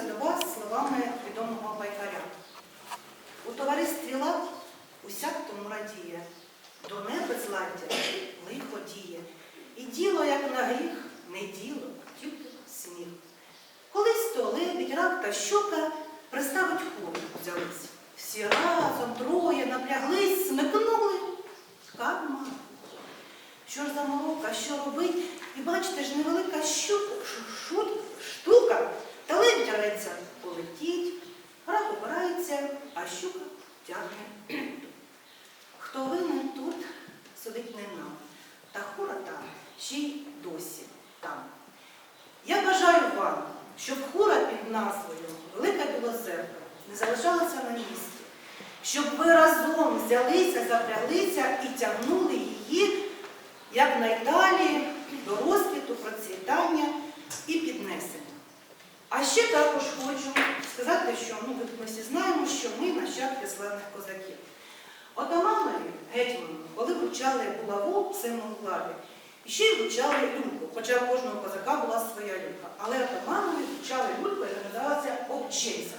звернуся до вас словами відомого байкаря. У товаристві лад усяк тому радіє, до неба зладдя лихо діє. І діло, як на гріх, не діло, тільки сміх. Колись то лебідь, рак та щука приставить хлоп взялись. Всі разом троє напряглись, смикнули. Карма. Що ж за морока, що робить? І бачите ж, невелика щука, опирається, а щука тягне. Хто винен тут, судить не нам, та хура там ще й досі там. Я бажаю вам, щоб хура під назвою Велика Білозерка не залишалася на місці, щоб ви разом взялися, запряглися і тягнули її якнайдалі до розквіту, процвітання і піднесення. А ще також хочу коли вручали булаву символ влади, і ще й влучали люльку, хоча у кожного козака була своя люлька. Але отаманові влучали люльку, яка називалася обчинська,